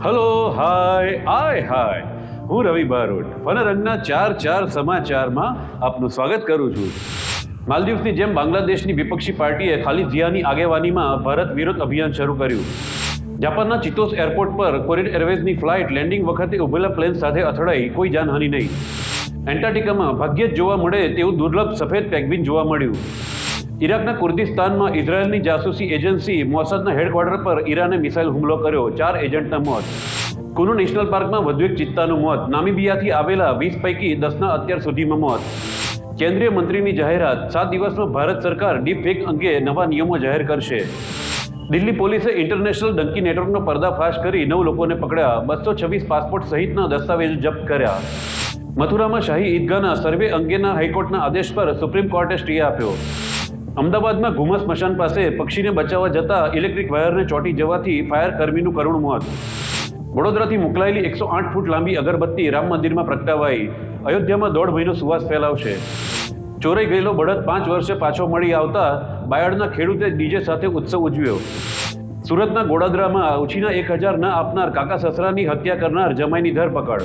Hello hi આય હાય હું રવિ બારોટ ફનરંગના ચાર ચાર સમાચારમાં આપનું સ્વાગત કરું છું. માલદીવ્સની જેમ બાંગ્લાદેશની વિપક્ષી પાર્ટીએ ખાલી જિયાની આગેવાનીમાં ભારત વિરોધ અભિયાન શરૂ કર્યું. જાપાનના ચિતોસ એરપોર્ટ પર કોરિયન એરવેઝની ફ્લાઇટ લેન્ડિંગ વખતે ઉભેલા પ્લેન સાથે અથડાઈ કોઈ જાનહાનિ નહીં. એન્ટાર્ટિકામાં ભાગ્યે જ જોવા મળે તેવું દુર્લભ સફેદ પેગ્વિન જોવા મળ્યું. ઇરાકના કુર્દિસ્તાનમાં ઇઝરાયલની જાસૂસી એજન્સી મોસાદના હેડક્વાર્ટર પર ઈરાને મિસાઇલ હુમલો કર્યો. ચાર એજન્ટના મોત. કુનુ નેશનલ પાર્કમાં વધુ એક ચિત્તાનું મોત. નામીબિયાથી આવેલા વીસ પૈકી દસના અત્યાર સુધીમાં મોત. કેન્દ્રીય મંત્રીની જાહેરાત. સાત દિવસમાં ભારત સરકાર ડીપ ફેક અંગે નવા નિયમો જાહેર કરશે. દિલ્હી પોલીસે ઇન્ટરનેશનલ ડંકી નેટવર્કનો પર્દાફાશ કરી નવ લોકોને પકડ્યા. બસો છવ્વીસ પાસપોર્ટ સહિતના દસ્તાવેજો જપ્ત કર્યા. મથુરામાં શાહી ઈદગાહના સર્વે અંગેના હાઈકોર્ટના આદેશ પર સુપ્રીમ કોર્ટે સ્ટે આપ્યો. અમદાવાદમાં ઘુમસ સ્મશાન પાસે પક્ષીને બચાવવા જતા ઇલેક્ટ્રિક વાયરને ચોંટી જવાથી ફાયર કર્મીનું કરુણ મોત. વડોદરાથી મોકલાયેલી એકસો આઠ ફૂટ લાંબી અગરબત્તી રામ મંદિરમાં પ્રગટાવાઈ. અયોધ્યામાં દોઢ મહિનો સુવાસ ફેલાવશે. ચોરાઈ ગયેલો બળદ પાંચ વર્ષે પાછો મળી આવતા બાયડના ખેડૂતે ડીજે સાથે ઉત્સવ ઉજવ્યો. સુરતના ગોડાદરામાં ઉછીના એક હજાર ન આપનાર કાકા સસરાની હત્યા કરનાર જમાઈની ધરપકડ.